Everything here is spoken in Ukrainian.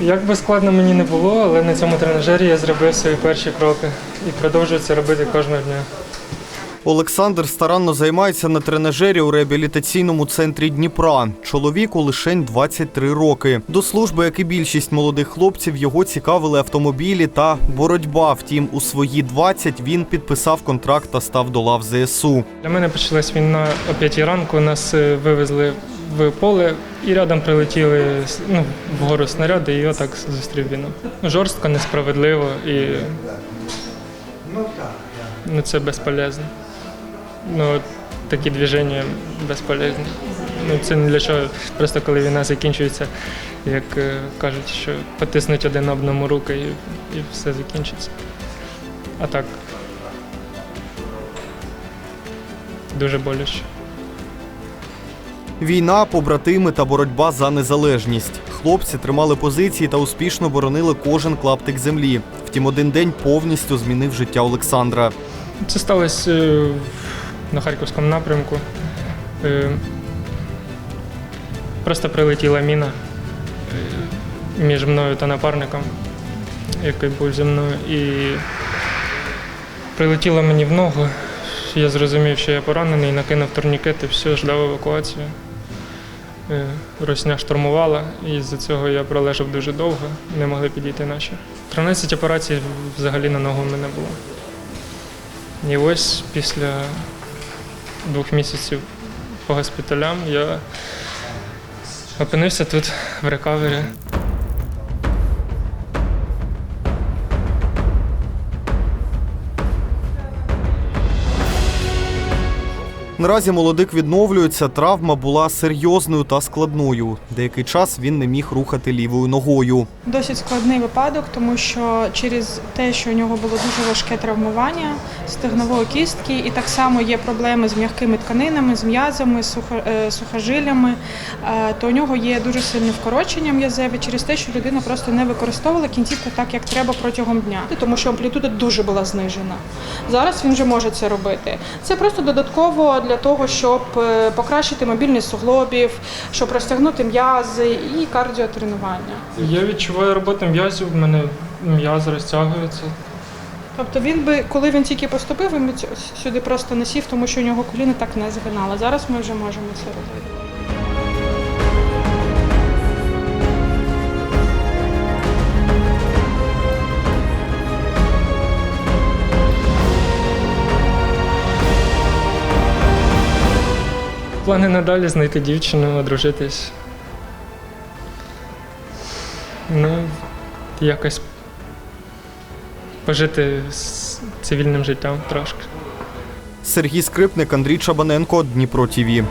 Як би складно мені не було, але на цьому тренажері я зробив свої перші кроки і продовжую це робити кожного дня. Олександр старанно займається на тренажері у реабілітаційному центрі Дніпра. Чоловіку лишень 23 роки. До служби, як і більшість молодих хлопців, його цікавили автомобілі та боротьба. Втім, у свої 20 він підписав контракт та став до лав ЗСУ. Для мене почалась війна о 5 ранку. Нас е, вивезли в поле і рядом прилетіли ну, вгору снаряди, і я так зустрів війну. Жорстко, несправедливо і ну, це безполезно. Ну, такі движення безполезні. Ну, це не для чого. Просто коли війна закінчується, як е, кажуть, що потиснуть один одному руки і, і все закінчиться. А так. Дуже боляче. Війна, побратими та боротьба за незалежність. Хлопці тримали позиції та успішно боронили кожен клаптик землі. Втім, один день повністю змінив життя Олександра. Це сталося е, на Харківському напрямку. Е, Просто прилетіла міна е, між мною та напарником, який був зі мною, і прилетіла мені в ногу. Я зрозумів, що я поранений, накинув турнікет і все, ждав евакуацію. Е, Росня штурмувала, і з-за цього я пролежав дуже довго, не могли підійти наші. 13 операцій взагалі на ногу в мене було. І ось після двох місяців по госпіталям я опинився тут в рекавері. Наразі молодик відновлюється. Травма була серйозною та складною. Деякий час він не міг рухати лівою ногою. Досить складний випадок, тому що через те, що у нього було дуже важке травмування стегнової кістки, і так само є проблеми з м'якими тканинами, з м'язами, з е, сухожиллями, е, то у нього є дуже сильне вкорочення м'язеві через те, що людина просто не використовувала кінцівку так, як треба протягом дня, тому що амплітуда дуже була знижена. Зараз він вже може це робити. Це просто додатково для того, щоб е, покращити мобільність суглобів, щоб розтягнути м'язи і кардіотренування. Я відчуваю роботу м'язів, в мене м'язи розтягується. Тобто він би, коли він тільки поступив, він сюди просто не сів, тому що у нього коліна так не згинало. Зараз ми вже можемо це робити. Плани надалі знайти дівчину, одружитись. Ну, якось пожити з цивільним життям трошки. Сергій Скрипник, Андрій Чабаненко, Дніпро ТІВІ.